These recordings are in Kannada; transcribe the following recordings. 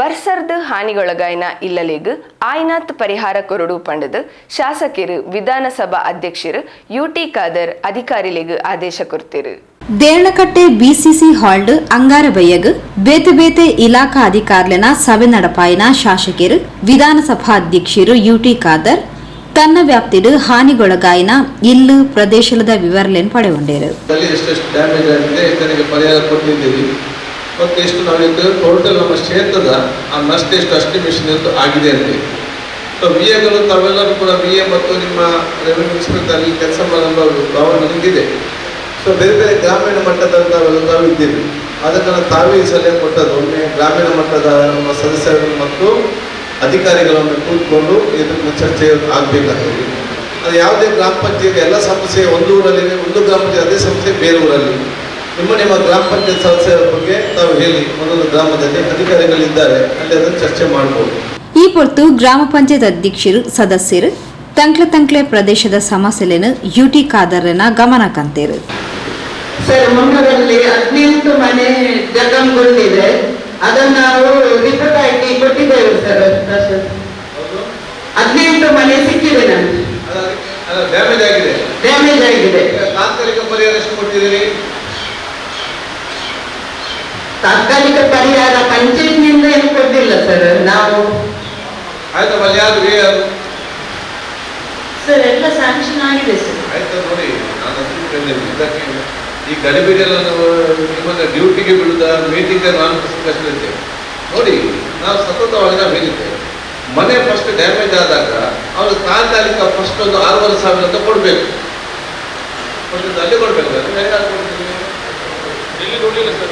ಬರ್ಸರ್ದು ಹಾನಿಗೊಳಗಾಯಿನ ಇಲ್ಲಲೇಗ್ ಆಯ್ನಾತ್ ಪರಿಹಾರ ಕೊರಡು ಪಂಡದು ಶಾಸಕರು ವಿಧಾನಸಭಾ ಅಧ್ಯಕ್ಷರು ಯುಟಿ ಖಾದರ್ ಅಧಿಕಾರಿಲೆಗ್ ಆದೇಶ ಕೊಡ್ತಿರು. ದೇರ್ಣಕಟ್ಟೆ ಬಿಸಿಸಿ ಹಾಲ್ಡ್ ಅಂಗಾರಬಯ್ಯಗ್ ಬೇತೆ ಬೇತೆ ಇಲಾಖಾ ಅಧಿಕಾರ್ಲೆನ ಸಭೆ ನಡಪಾಯಿನ ಶಾಸಕರು ವಿಧಾನಸಭಾ ಅಧ್ಯಕ್ಷರು ಯುಟಿ ಖಾದರ್ ತನ್ನ ವ್ಯಾಪ್ತಿಡ್ ಹಾನಿಗೊಳಗಾಯಿನ ಇಲ್ಲು ಪ್ರದೇಶದ ವಿವರಲೆನ್ ಪಡೆಗೊಂಡೇರು. ಮತ್ತು ಎಷ್ಟು ನಾವಿದ್ದು ಟೋಟಲ್ ನಮ್ಮ ಕ್ಷೇತ್ರದ ಆ ನಷ್ಟ ಎಷ್ಟು ಅಸ್ಟಿಮೇಷನ್ ಎಂದು ಆಗಿದೆ ಅಂತ ಸೊ ಬಿ ಎಗಳು ತಾವೆಲ್ಲರೂ ಕೂಡ ಬಿ ಎ ಮತ್ತು ನಿಮ್ಮ ರೆವೆನ್ಯೂ ಇನ್ಸ್ಪೆಕ್ಟರ್ ಅಲ್ಲಿ ಕೆಲಸ ಮಾಡಲು ಭಾವನೆ ನಿಂತಿದೆ ಸೊ ಬೇರೆ ಬೇರೆ ಗ್ರಾಮೀಣ ಮಟ್ಟದ ಇದ್ದೀವಿ ಇದ್ದೀರಿ. ಅದನ್ನು ತಾವೇ ಸಲಹೆ ಕೊಟ್ಟದ್ದು. ಒಮ್ಮೆ ಗ್ರಾಮೀಣ ಮಟ್ಟದ ನಮ್ಮ ಸದಸ್ಯರು ಮತ್ತು ಅಧಿಕಾರಿಗಳನ್ನು ಕೂತ್ಕೊಂಡು ಇದನ್ನು ಚರ್ಚೆ ಆಗಬೇಕಾಗಿದೆ ಅದು ಯಾವುದೇ ಗ್ರಾಮ ಪಂಚಾಯತ್ ಎಲ್ಲ ಸಮಸ್ಯೆ ಒಂದು ಊರಲ್ಲಿ ಒಂದು ಗ್ರಾಮ ಪಂಚಾಯತ್ ಅದೇ ಸಮಸ್ಯೆ ಬೇರೆ ಊರಲ್ಲಿ. ನಿಮ್ಮ ನಿಮ್ಮ ಗ್ರಾಮ ಪಂಚಾಯತ್ ಸದಸ್ಯರ ಬಗ್ಗೆ ತಾವು ಹೇಳಿ ಒಂದೊಂದು ಗ್ರಾಮದಲ್ಲಿ ಅಧಿಕಾರಿಗಳಿದ್ದಾರೆ ಅಲ್ಲಿ ಅದನ್ನು ಚರ್ಚೆ ಮಾಡಬಹುದು ಈ ಕುರಿತು ಗ್ರಾಮ ಪಂಚಾಯತ್ ಅಧ್ಯಕ್ಷರು ಸದಸ್ಯರು ತಂಕ್ಲೆ ತಂಕ್ಲೆ ಪ್ರದೇಶದ ಸಮಸ್ಯೆಯನ್ನು ಯುಟಿ ಕಾದರನ ಗಮನ ಕಂತೇರು. ಸರ್ ಮಂಗಳೂರಲ್ಲಿ ಹದಿನೆಂಟು ಮನೆ ಜಗಂಗೊಂಡಿದೆ. ಅದನ್ನು ನಾವು ರಿಪೋರ್ಟ್ ಹಾಕಿ ಕೊಟ್ಟಿದ್ದೇವೆ ಸರ್ ಹದಿನೆಂಟು ಮನೆ ಸಿಕ್ಕಿದೆ ನಮಗೆ. ಡ್ಯಾಮೇಜ್ ಆಗಿದೆ. ಡ್ಯಾಮೇಜ್ ಆಗಿದೆ. ತಾತ್ಕಾಲಿಕ ಪರಿಹಾರ ಎಷ್ಟು ಕೊಟ್ಟಿದ್ದೀರಿ? ತಾತ್ಕಾಲಿಕ ಪರಿಹಾರ ಪಂಚಾಯತ್ನಿಂದ ಏನು ಕೊಟ್ಟಿಲ್ಲ ಸರ್ ನಾವು ಆಯ್ತು ಅಲ್ಲಿ ಯಾರು ಯಾರು ಸರ್ ಎಲ್ಲ ಸ್ಯಾಂಕ್ಷನ್ ಆಗಿದೆ ಸರ್ ಆಯ್ತು ನೋಡಿ ನಾನು ಅದನ್ನು ಕೇಳಿದ್ದೇನೆ. ಇದಕ್ಕೆ ಈ ಗಡಿಬಿಡಿಯೆಲ್ಲ ನಾವು ನಿಮ್ಮನ್ನ ಡ್ಯೂಟಿಗೆ ಬಿಡುದ ಮೀಟಿಂಗ್ ನಾನು ಡಿಸ್ಕಷನ್ ನೋಡಿ ನಾವು ಸತತವಾಗಿ ನಾವು ಹೇಳಿದ್ದೇವೆ ಮನೆ ಫಸ್ಟ್ ಡ್ಯಾಮೇಜ್ ಆದಾಗ ಅವರು ತಾತ್ಕಾಲಿಕ ಫಸ್ಟ್ ಒಂದು ಆರೂವರೆ ಸಾವಿರ ಅಂತ ಕೊಡಬೇಕು. ಅಲ್ಲಿ ಕೊಡ್ಬೇಕು ಅದು ಹೇಗೆ ಆಗ್ ಕೊಡ್ತೀರಿ? ಇಲ್ಲಿ ಕೊಡ್ಲಿಲ್ಲ ಸರ್ ಉಳ್ಳಾಲದಲ್ಲಿ ಉಳ್ಳಾಲದಲ್ಲಿ ಕೂಡ ಕೊಡ್ಲಿಲ್ಲ ಯಾರಿಗೆ ಎಲ್ಲಿ ಗಡಿಬಿಡಿ ಮಾಡ್ತಾರೆ.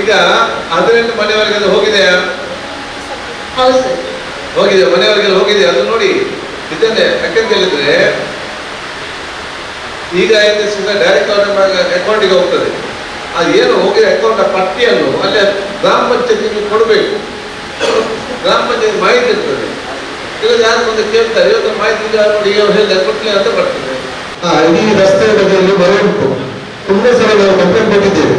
ಈಗ ಹದಿನೆಂಟು ಮನೆಯವರೆಗೆ ಅದು ಹೋಗಿದೆಯಾ? ಹೋಗಿದೆ ಮನೆಯವರಿಗೆಲ್ಲ ಹೋಗಿದೆ ಅದು ನೋಡಿ. ಇದನ್ನೇ ಯಾಕಂತ ಹೇಳಿದ್ರೆ ಈಗ ಏನಿದೆ ಡೈರೆಕ್ಟ್ ಅವರ ಅಕೌಂಟಿಗೆ ಹೋಗ್ತದೆ. ಅದು ಏನು ಹೋಗಿದೆ ಅಕೌಂಟ್ ಪಟ್ಟಿಯನ್ನು ಅಲ್ಲಿ ಗ್ರಾಮ ಪಂಚಾಯತಿಗೆ ಕೊಡಬೇಕು. ಗ್ರಾಮ ಪಂಚಾಯತ್ ಮಾಹಿತಿ ಇರ್ತದೆ. ಇಲ್ಲ ಯಾರು ಮುಂದೆ ಕೇಳ್ತಾರೆ? ಇವತ್ತು ಮಾಹಿತಿ ನೋಡಿ ಈಗ ಹೇಳಿದೆ ಕೊಟ್ಟಿಲ್ಲ ಅಂತ ಬರ್ತದೆ. ಇಡೀ ರಸ್ತೆ ಬದಿಯಲ್ಲಿ ಮರ ಉಂಟು. ತುಂಬಾ ಸಲ ನಾವು ಕಂಪ್ಲೇಂಟ್ ಕೊಟ್ಟಿದ್ದೇವೆ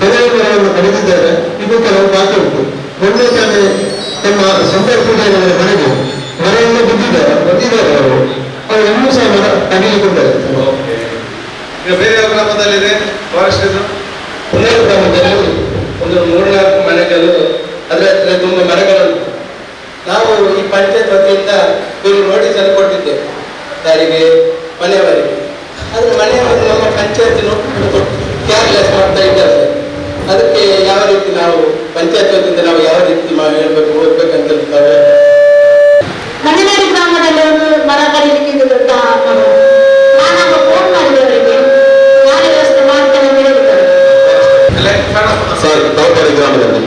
ಕೆಲವು ಮರವನ್ನು ಕಡಿದಿದ್ದಾರೆ. ಇನ್ನು ಕೆಲವು ಬಾಕಿ ಉಂಟು. ಮೊನ್ನೆ ತಾನೇ ನಮ್ಮ ಸಂದರ್ಭದಲ್ಲಿ ಮನೆಗೆ ಮರೆಯನ್ನು ಬಿದ್ದಿದ್ದಾರೆ. ಬಂದಿದ್ದಾರೆ ಅವರು. ಅವರು ಇನ್ನೂ ಸಹ ಮರ ತಡೆಯಿಕೊಂಡಿದ್ದಾರೆ ಬೇರೆ ಯಾವ ಗ್ರಾಮದಲ್ಲಿದೆ? ಫಾರೆಸ್ಟ್ ಇದು? ಪುನರ್ ಗ್ರಾಮದಲ್ಲಿ ಒಂದು ಮೂರ್ನಾಲ್ಕು ಮನೆಗಳು ಅದರ ತುಂಬಾ ಮರಗಳುಂಟು ನಾವು ಈ ಪಂಚಾಯತ್ ವತಿಯಿಂದ ಇವರು ನೋಟಿಸ್ ಅನ್ನು ಕೊಟ್ಟಿದ್ದೇವೆ ಸಾರಿಗೆ ಮನೆಯವರಿಗೆ. ಆದರೆ ಮನೆಯವರು ನಮ್ಮ ಪಂಚಾಯತ್ ಕೇರ್ಲೆಸ್ ಮಾಡ್ತಾ ಇದ್ದಾರೆ. ಅದಕ್ಕೆ ಯಾವ ರೀತಿ ನಾವು ಪಂಚಾಯತ್ ವತಿಯಿಂದ ನಾವು ಯಾವ ರೀತಿ ಹೇಳ್ಬೇಕು ಓದ್ಬೇಕಂತ ಹೇಳ್ತಾರೆ? ಮನೆನಾಡಿ ಗ್ರಾಮದಲ್ಲಿ ಒಂದು ಮರ ಕಡಿಲಿಕ್ಕೆ ದೊಡ್ಡ ನಾನಾಗ ಫೋನ್ ಮಾಡಿದವರಿಗೆ ಯಾರು ವ್ಯವಸ್ಥೆ ಮಾಡ್ತೇನೆ ಅಂತ ಹೇಳಿದ್ದಾರೆ. ಸರ್ ತೌಟರಿ ಗ್ರಾಮದಲ್ಲಿ.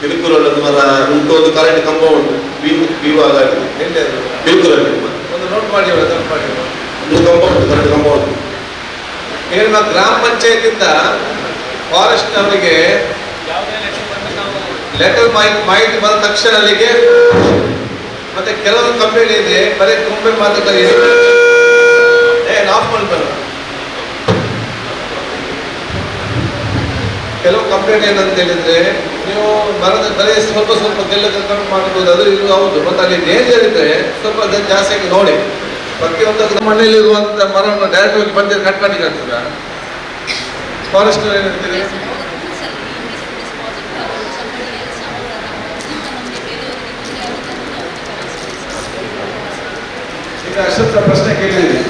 ಬಿರುಕುರಲ್ಲಿ ಮರ ಉಂಟು ಒಂದು ಕರೆಂಟ್ ಕಂಬ ಉಂಟು. ಬೀವಾಗ ಒಂದು ನೋಟ್ ಮಾಡಿ ಒಂದು ಕಂಬ ಉಂಟು ಕರೆಂಟ್ ಕಂಬ ಉಂಟು ಏನು ನಾವು ಗ್ರಾಮ ಪಂಚಾಯತಿಂದ ಫಾರೆಸ್ಟ್ ಅವರಿಗೆ ಲೆಟರ್ ಮಾಹಿತಿ ಮಾಹಿತಿ ಬಂದ ತಕ್ಷಣ ಅಲ್ಲಿಗೆ ಮತ್ತೆ ಕೆಲವೊಂದು ಕಂಪ್ಲೇಂಟ್ ಇದೆ, ಬರೀ ತುಂಬೆ ಮಾತ್ರ ಏ ಕೆಲವು ಕಂಪ್ಲೇಂಟ್ ಏನಂತ ಹೇಳಿದ್ರೆ, ನೀವು ಮರದ ಬರೀ ಸ್ವಲ್ಪ ಸ್ವಲ್ಪ ಗೆಲ್ಲ ಕಟ್ ಮಾಡಬಹುದು ಅದು ಇದು ಹೌದು. ಮತ್ತೆ ಅಲ್ಲಿ ಡೇಂಜರ್ ಇದ್ರೆ ಸ್ವಲ್ಪ ಜಾಸ್ತಿ ನೋಡಿ. ಪ್ರತಿಯೊಂದು ಮಣ್ಣಲ್ಲಿ ಇರುವಂತ ಮರವನ್ನು ಡೈರೆಕ್ಟ್ ಹೋಗಿ ಬಂದು ಕಟ್ ಮಾಡ್ಲಿಕ್ಕೆ ಆಗ್ತದ? ಫಾರೆಸ್ಟ್ ಏನು ಹೇಳ್ತೀರಿ? ಈಗ ಅಷ್ಟೊತ್ತ ಪ್ರಶ್ನೆ ಕೇಳಿದ್ದೀರಿ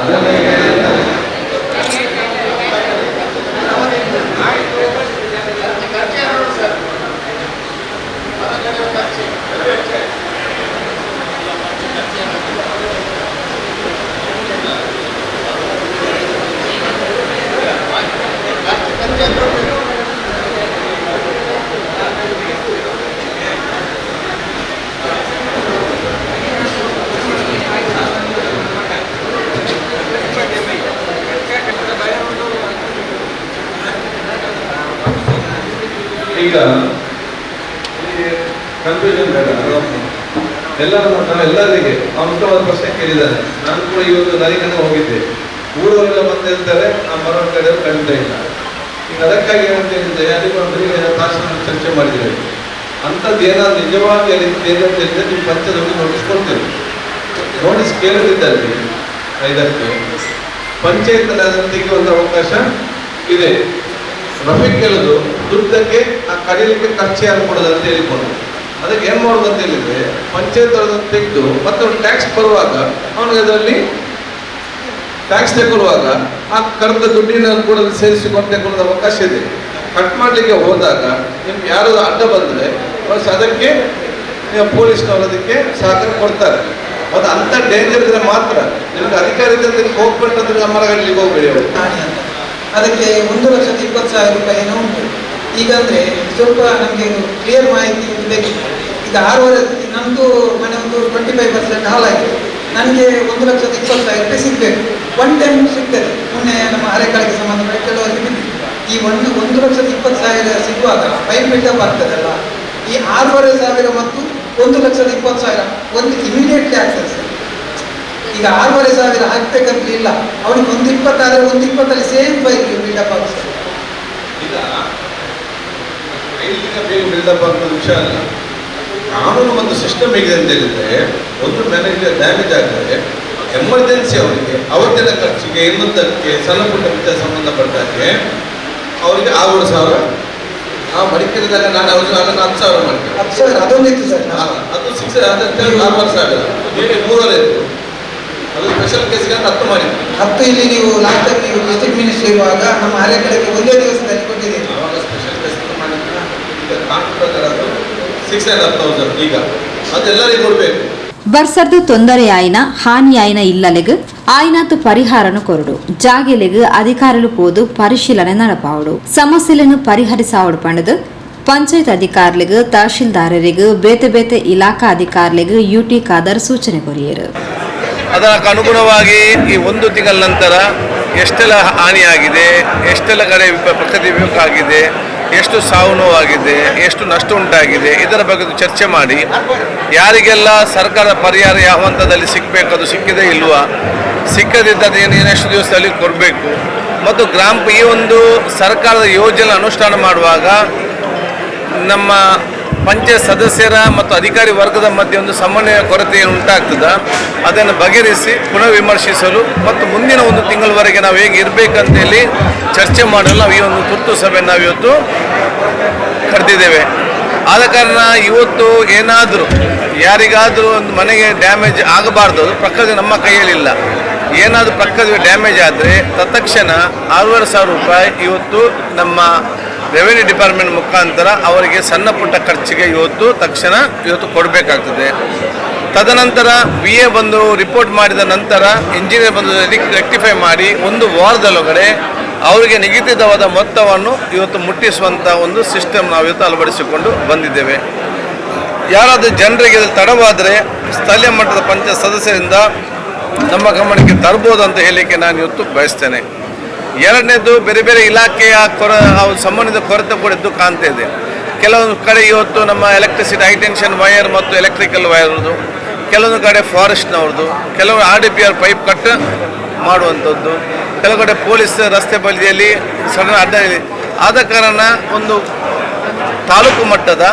ಅದನ್ನೇ ಹೇಳಿಲ್ಲ. ಈಗ ಕನ್ಫ್ಯೂಷನ್ ಬೇಡ ಎಲ್ಲರೂ ನಾವು ಎಲ್ಲರಿಗೆ ಮುಖ್ಯವಾದ ಪ್ರಶ್ನೆ ಕೇಳಿದ್ದಾರೆ. ನಾನು ಕೂಡ ಇವತ್ತು ನರಿಕನ್ನು ಹೋಗಿದ್ದೆ. ಊರವರೆಲ್ಲ ಬಂದಿರ್ತಾರೆ ಆ ಮರ ಕಡೆ ಖಂಡಿತ ಇಲ್ಲ. ಈಗ ಅದಕ್ಕಾಗಿ ಏನಂತ ಹೇಳಿದ್ರೆ ಒಂದು ತಹಸೀಲ್ದಾರ್ ಚರ್ಚೆ ಮಾಡಿದ್ದೇವೆ. ಅಂಥದ್ದು ಏನಾದ್ರು ನಿಜವಾಗಿ ಅಲ್ಲಿ ಅಂತ ಹೇಳಿದ್ರೆ ನೀವು ಪಂಚದಲ್ಲಿ ನೋಟಿಸ್ ಕೊಡ್ತೇವೆ. ನೋಟಿಸ್ ಕೇಳದಿದ್ದಲ್ಲಿ ಇದಕ್ಕೆ ಪಂಚಾಯತ್ ಅದಕ್ಕೆ ಒಂದು ಅವಕಾಶ ಇದೆ. ರಫೀಕ್ ಹೇಳುದು ದುಡ್ಡಕ್ಕೆ ಆ ಕಡಿಲಿಕ್ಕೆ ಖರ್ಚು ಯಾರು ಕೊಡೋದು ಅಂತ ಹೇಳಿಕೊಂಡು. ಅದಕ್ಕೆ ಏನ್ ಮಾಡೋದು ಅಂತ ಹೇಳಿದ್ರೆ ಪಂಚಾಯತ್ ಅದನ್ನು ತೆಗೆದು ಮತ್ತೆ ಟ್ಯಾಕ್ಸ್ ಬರುವಾಗ ಅವನಿಗೆ ಅದರಲ್ಲಿ ಟ್ಯಾಕ್ಸ್ ತಗೊಳ್ಳುವಾಗ ಆ ಕರೆದ ದುಡ್ಡಿನ ಕೂಡ ಸೇರಿಸಿಕೊಂಡು ತಗೊಳ್ಳೋದು ಅವಕಾಶ ಇದೆ. ಕಟ್ ಮಾಡ್ಲಿಕ್ಕೆ ಹೋದಾಗ ನಿಮ್ಗೆ ಯಾರು ಅಡ್ಡ ಬಂದರೆ ಬಸ್ ಅದಕ್ಕೆ ನೀವು ಪೊಲೀಸ್ನವರು ಅದಕ್ಕೆ ಸಹಕಾರ ಕೊಡ್ತಾರೆ. ಮತ್ತು ಅಂಥ ಡೇಂಜರ್ ಇದ್ರೆ ಮಾತ್ರ ನಿಮ್ಗೆ ಅಧಿಕಾರಿ ಹೋಗ್ಬಿಟ್ಟು ನಮ್ಮ ಮರಗಳಿಗೆ ಹೋಗ್ಬೇಡಿ ಅವರು. ಅದಕ್ಕೆ ಒಂದು ಲಕ್ಷದ ಇಪ್ಪತ್ತು ಸಾವಿರ ರೂಪಾಯಿ ಏನೋ ಈಗ ಅಂದ್ರೆ ಸ್ವಲ್ಪ ನಮಗೆ ಕ್ಲಿಯರ್ ಮಾಹಿತಿ ಬೇಕು. ಈಗ ಆರೂವರೆ ನಮ್ಮದು ಮನೆ ಒಂದು ಟ್ವೆಂಟಿ ಫೈವ್ ಪರ್ಸೆಂಟ್ ಹಾಲಾಗಿದೆ ನನಗೆ ಒಂದು ಲಕ್ಷದ ಇಪ್ಪತ್ತು ಸಾವಿರ ರೂಪಾಯಿ ಸಿಗಬೇಕು. ಒನ್ ಟೈಮ್ ಸಿಗ್ತದೆ. ಮೊನ್ನೆ ನಮ್ಮ ಅರೆಕಾಳಿಗೆ ಸಂಬಂಧಪಟ್ಟ ಕೆಲವರಿಗೆ ಬಿದ್ದಿದೆ. ಈ ಒಂದು ಒಂದು ಲಕ್ಷದ ಇಪ್ಪತ್ತು ಸಾವಿರ ಸಿಗುವಾಗ ಪೈಪ್ ಬಿಲ್ಡಪ್ ಆಗ್ತದಲ್ಲ? ಈ ಆರೂವರೆ ಸಾವಿರ ಮತ್ತು ಒಂದು ಲಕ್ಷದ ಇಪ್ಪತ್ತು ಸಾವಿರ ಒಂದು ಇಮಿಡಿಯೇಟ್ಲಿ ಆಗ್ತದೆ ಸರ್. ಈಗ ಆರೂವರೆ ಸಾವಿರ ಹಾಕ್ಬೇಕಂತ ಇಲ್ಲ. ಅವನಿಗೆ ಒಂದು ಇಪ್ಪತ್ತಾದ್ರೆ ಒಂದು ಇಪ್ಪತ್ತಲ್ಲಿ ಸೇಮ್ ಫೈವ್ ಬಿಲ್ಡಪ್ ಆಗುತ್ತೆ ಐದಿನ ಬೇಗ ಬಿಲ್ಡಪ್ ಆಗೋ ವಿಷಯ ಅಲ್ಲ. ಕಾನೂನು ಒಂದು ಸಿಸ್ಟಮ್ ಹೇಗಿದೆ ಅಂತ ಹೇಳಿದ್ರೆ ಒಂದು ಮ್ಯಾನೇಜರ್ ಡ್ಯಾಮೇಜ್ ಆದರೆ ಎಮರ್ಜೆನ್ಸಿ ಅವರಿಗೆ ಅವತ್ತಿನ ಖರ್ಚಿಗೆ ಇನ್ನೊಂದಕ್ಕೆ ಸಣ್ಣ ಪುಟ್ಟ ವಿಚಾರ ಸಂಬಂಧಪಟ್ಟಾಗೆ ಅವರಿಗೆ ಆರು ಸಾವಿರ. ಆ ಮಡಿಕೇರಿದಾಗ ನಾನು ಅವ್ರಿಗೆ ಅದನ್ನು ಹತ್ತು ಸಾವಿರ ಮಾಡಿದೆ ಹತ್ತು ಸಾವಿರ ಅದೊಂದಿತ್ತು ಸರ್ ಅದು ಸಿಕ್ಸ್ ಅದಕ್ಕೆ ಆರೂವರೆ ಸಾವಿರ ಬೇರೆ ಮೂರಲ್ಲಿ ಇತ್ತು ಅದು ಸ್ಪೆಷಲ್ ಕೇಸ್ಗೆ ಹತ್ತು ಮಾಡಿದ್ವಿ ಹತ್ತು ಇಲ್ಲಿ ನೀವು ಲಾಸ್ಟ್ ಟೈಮ್ ನೀವು ಡಿಸ್ಟ್ರಿಕ್ಟ್ ಮಿನಿಸ್ಟರ್ ಇರುವಾಗ ನಮ್ಮ ಅರೆಕಡೆಗೆ ಒಂದೇ ದಿವಸದಲ್ಲಿ ಕೊಟ್ಟಿದ್ದೀರಿ ಆವಾಗ ಸ್ಪೆಷಲ್ ಕೇಸ್ ಮಾಡಿದ್ರೆ ಈಗ ಕಾನೂನು ಪ್ರಕಾರ ಅದು ಬರ್ಸರ್ದು ತೊಂದರೆ ಆಯ್ನ ಹಾನಿ ಆಯ್ನ ಅದೆಲ್ಲರಿಗೂ ಇಲ್ಲಲೆಗ್ ಆಯ್ನಾತು ಪರಿಹಾರನು ಕೊರಡು. ಜಾಗೆಲೆಗ್ ಅಧಿಕಾರಲು ಪೋದು ಪರಿಶೀಲನೆ ನಡಪಾವಡು. ಸಮಸ್ಯೆಲನ್ನು పరిహరిసావుడు పండుదు ಪಂಚಾಯತ್ ಅಧಿಕಾರಿಗಳಿಗೂ ತಹಶೀಲ್ದಾರರಿಗೂ ಬೇತೆ ಬೇತೆ ಇಲಾಖಾ ಅಧಿಕಾರಿಗಳಿಗೂ ಯುಟಿ ಖಾದರ್ ಸೂಚನೆ ಕೊರಿಯರು. ಅದಕ್ಕೆ ಅನುಗುಣವಾಗಿ ಈ ಒಂದು ತಿಂಗಳ ನಂತರ ಎಷ್ಟೆಲ್ಲ ಹಾನಿಯಾಗಿದೆ ಎಷ್ಟೆಲ್ಲ ಕಡೆ ಪ್ರಕೃತಿ ವಿಪಕ್ಕಾಗಿದೆ ಎಷ್ಟು ಸಾವು ನೋವಾಗಿದೆ, ಎಷ್ಟು ನಷ್ಟ ಉಂಟಾಗಿದೆ, ಇದರ ಬಗ್ಗೆ ಚರ್ಚೆ ಮಾಡಿ. ಯಾರಿಗೆಲ್ಲ ಸರ್ಕಾರದ ಪರಿಹಾರ ಯಾವ ಹಂತದಲ್ಲಿ ಸಿಗಬೇಕು, ಅದು ಸಿಕ್ಕಿದೆ ಇಲ್ವಾ? ಸಿಕ್ಕದಿದ್ದರೆ ಏನು ಎಷ್ಟು ದಿವಸದಲ್ಲಿ ಕೊಡಬೇಕು? ಮತ್ತು ಗ್ರಾಮ ಈ ಒಂದು ಸರ್ಕಾರದ ಯೋಜನೆ ಅನುಷ್ಠಾನ ಮಾಡುವಾಗ ನಮ್ಮ ಪಂಚಾಯತ್ ಸದಸ್ಯರ ಮತ್ತು ಅಧಿಕಾರಿ ವರ್ಗದ ಮಧ್ಯೆ ಒಂದು ಸಮನ್ವಯ ಕೊರತೆ ಉಂಟಾಗ್ತದೆ. ಅದನ್ನು ಬಗೆಹರಿಸಿ ಪುನಃ ವಿಮರ್ಶಿಸಲು ಮತ್ತು ಮುಂದಿನ ಒಂದು ತಿಂಗಳವರೆಗೆ ನಾವು ಹೇಗೆ ಇರಬೇಕಂತೇಳಿ ಚರ್ಚೆ ಮಾಡಲು ನಾವು ಈ ಒಂದು ತುರ್ತು ಸಭೆ ನಾವು ಇವತ್ತು ಕರೆದಿದ್ದೇವೆ. ಆದ ಕಾರಣ ಇವತ್ತು ಏನಾದರೂ, ಯಾರಿಗಾದರೂ ಒಂದು ಮನೆಗೆ ಡ್ಯಾಮೇಜ್ ಆಗಬಾರ್ದು, ಅದು ಪ್ರಕೃತಿ ನಮ್ಮ ಕೈಯಲ್ಲಿಲ್ಲ. ಏನಾದರೂ ಪ್ರಕೃತಿ ಡ್ಯಾಮೇಜ್ ಆದರೆ, ತತ್ಕ್ಷಣ ಆರೂವರೆ ಸಾವಿರ ರೂಪಾಯಿ ಇವತ್ತು ನಮ್ಮ ರೆವೆನ್ಯೂ ಡಿಪಾರ್ಟ್ಮೆಂಟ್ ಮುಖಾಂತರ ಅವರಿಗೆ ಸಣ್ಣ ಪುಟ್ಟ ಖರ್ಚಿಗೆ ಇವತ್ತು ತಕ್ಷಣ ಇವತ್ತು ಕೊಡಬೇಕಾಗ್ತದೆ. ತದನಂತರ ಬಿ ಎ ಬಂದು ರಿಪೋರ್ಟ್ ಮಾಡಿದ ನಂತರ ಇಂಜಿನಿಯರ್ ಬಂದು ರೆಕ್ಟಿಫೈ ಮಾಡಿ ಒಂದು ವಾರದೊಳಗಡೆ ಅವರಿಗೆ ನಿಗದಿತವಾದ ಮೊತ್ತವನ್ನು ಇವತ್ತು ಮುಟ್ಟಿಸುವಂಥ ಒಂದು ಸಿಸ್ಟಮ್ ನಾವು ಇವತ್ತು ಅಳವಡಿಸಿಕೊಂಡು ಬಂದಿದ್ದೇವೆ. ಯಾರಾದರೂ ಜನರಿಗೆ ತಡವಾದರೆ ಸ್ಥಳೀಯ ಮಟ್ಟದ ಪಂಚಾಯತ್ ಸದಸ್ಯರಿಂದ ನಮ್ಮ ಗಮನಕ್ಕೆ ತರ್ಬೋದು ಅಂತ ಹೇಳಲಿಕ್ಕೆ ನಾನು ಇವತ್ತು ಬಯಸ್ತೇನೆ. ಎರಡನೇದು ಬೇರೆ ಬೇರೆ ಇಲಾಖೆಯ ಕೊರ ಸಂಬಂಧಿತ ಕೊರತೆ ಕೂಡ ಇದ್ದು ಕಾಣ್ತಾ ಇದೆ. ಕೆಲವೊಂದು ಕಡೆ ಇವತ್ತು ನಮ್ಮ ಎಲೆಕ್ಟ್ರಿಸಿಟಿ ಹೈಟೆನ್ಷನ್ ವೈರ್ ಮತ್ತು ಎಲೆಕ್ಟ್ರಿಕಲ್ ವೈರ್ದು ಕೆಲವೊಂದು ಕಡೆ ಫಾರೆಸ್ಟ್ನವ್ರದ್ದು ಕೆಲವು R D P R pipe cut ಮಾಡುವಂಥದ್ದು ಕೆಲವು ಕಡೆ ಪೊಲೀಸ್ ರಸ್ತೆ ಬದಿಯಲ್ಲಿ ಸಡನ್ ಅಡ್ಡ ಆದ ಕಾರಣ ಒಂದು ತಾಲೂಕು ಮಟ್ಟದ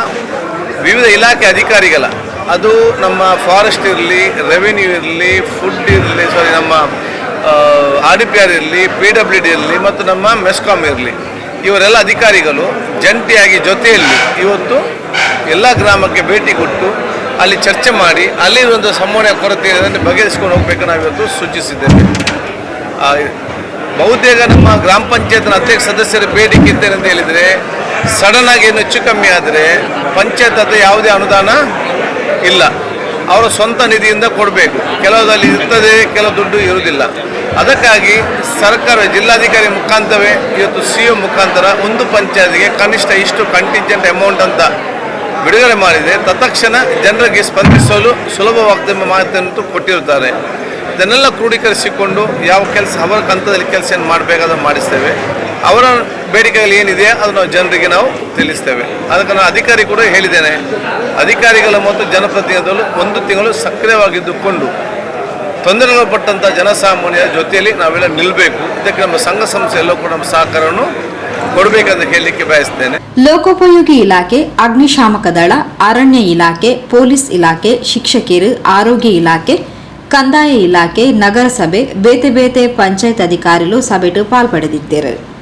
ವಿವಿಧ ಇಲಾಖೆ ಅಧಿಕಾರಿಗಳ, ಅದು ನಮ್ಮ ಫಾರೆಸ್ಟ್ ಇರಲಿ ರೆವಿನ್ಯೂ ಇರಲಿ ಫುಡ್ ಇರಲಿ ಸಾರಿ ನಮ್ಮ ಆರ್ ಡಿ ಪಿ ಆರ್ ಇರಲಿ, ಪಿ ಡಬ್ಲ್ಯೂ ಡಿ ಇರಲಿ ಮತ್ತು ನಮ್ಮ ಮೆಸ್ಕಾಮ್ ಇರಲಿ. ಇವರೆಲ್ಲ ಅಧಿಕಾರಿಗಳು, ಜಂಟಿಯಾಗಿ ಜೊತೆಯಲ್ಲಿ ಇವತ್ತು ಎಲ್ಲ ಗ್ರಾಮಕ್ಕೆ ಭೇಟಿ ಕೊಟ್ಟು ಅಲ್ಲಿ ಚರ್ಚೆ ಮಾಡಿ, ಅಲ್ಲಿ ಒಂದು ಸಂಬೋಧನೆ ಕೊರತೆ ಅದನ್ನು ಬಗೆಹರಿಸಿಕೊಂಡು ಹೋಗಬೇಕು ನಾವಿವತ್ತು ಸೂಚಿಸಿದ್ದೇವೆ. ಬಹುತೇಕ ನಮ್ಮ ಗ್ರಾಮ ಪಂಚಾಯತ್ನ ಅಧ್ಯಕ್ಷ ಸದಸ್ಯರ ಬೇಡಿಕೆ ಇದ್ದೇನೆ ಅಂತ ಹೇಳಿದರೆ ಸಡನ್ನಾಗಿ ಏನು ಹೆಚ್ಚು ಕಮ್ಮಿ ಆದರೆ ಪಂಚಾಯತ್ ಅಥವಾ ಯಾವುದೇ ಅನುದಾನ ಇಲ್ಲ. ಅವರ ಸ್ವಂತ ನಿಧಿಯಿಂದ ಕೊಡಬೇಕು. ಕೆಲವದಲ್ಲಿ ಇರ್ತದೆ, ಕೆಲವು ದುಡ್ಡು ಇರುವುದಿಲ್ಲ. ಅದಕ್ಕಾಗಿ ಸರ್ಕಾರ, ಜಿಲ್ಲಾಧಿಕಾರಿ ಮುಖಾಂತರವೇ ಇವತ್ತು ಸಿ ಒ ಮುಖಾಂತರ ಒಂದು ಪಂಚಾಯತ್ಗೆ ಕನಿಷ್ಠ ಇಷ್ಟು ಕಂಟಿಂಜೆಂಟ್ ಅಮೌಂಟ್ ಅಂತ ಬಿಡುಗಡೆ ಮಾಡಿದೆ. ತತ್ಕ್ಷಣ ಜನರಿಗೆ ಸ್ಪಂದಿಸಲು ಸುಲಭವಾಗ್ತದೆ ಎಂಬ ಕೊಟ್ಟಿರುತ್ತಾರೆ. ಇದನ್ನೆಲ್ಲ ಕ್ರೋಢೀಕರಿಸಿಕೊಂಡು ಯಾವ ಕೆಲಸ, ಅವರ ಹಂತದಲ್ಲಿ ಕೆಲಸ ಏನು ಮಾಡಬೇಕಾದ್ರೆ ಮಾಡಿಸ್ತೇವೆ. ಅವರ ಬೇಡಿಕೆಗಳು ಏನಿದೆ ಅದನ್ನು ಜನರಿಗೆ ನಾವು ತಿಳಿಸ್ತೇವೆ. ಅದಕ್ಕೆ ನಾನು ಅಧಿಕಾರಿ ಕೂಡ ಹೇಳಿದ್ದೇನೆ. ಅಧಿಕಾರಿಗಳು ಮತ್ತು ಜನಪ್ರತಿನಿಧಿಗಳು ಒಂದು ತಿಂಗಳು ಸಕ್ರಿಯವಾಗಿದ್ದುಕೊಂಡು ತೊಂದರೆಗೊಳಪಟ್ಟಂಥ ಜನಸಾಮಾನ್ಯರ ಜೊತೆಯಲ್ಲಿ ನಾವೆಲ್ಲ ನಿಲ್ಲಬೇಕು ಇದಕ್ಕೆ ನಮ್ಮ ಸಂಘ ಸಂಸ್ಥೆ ಎಲ್ಲವೂ ಕೂಡ ನಮ್ಮ ಸಹಕಾರವನ್ನು ಕೊಡಬೇಕಂತ ಹೇಳಲಿಕ್ಕೆ ಬಯಸ್ತೇನೆ. ಲೋಕೋಪಯೋಗಿ ಇಲಾಖೆ, ಅಗ್ನಿಶಾಮಕ ದಳ, ಅರಣ್ಯ ಇಲಾಖೆ, ಪೊಲೀಸ್ ಇಲಾಖೆ, ಶಿಕ್ಷಕಿಯರು, ಆರೋಗ್ಯ ಇಲಾಖೆ, ಕಂದಾಯ ಇಲಾಖೆ, ನಗರಸಭೆ, ಬೇತೆ ಬೇತೆ ಪಂಚಾಯತ್ ಅಧಿಕಾರಿಗಳು ಸಭೆಟು ಪಾಲ್ಪಡೆದಿದ್ದರು.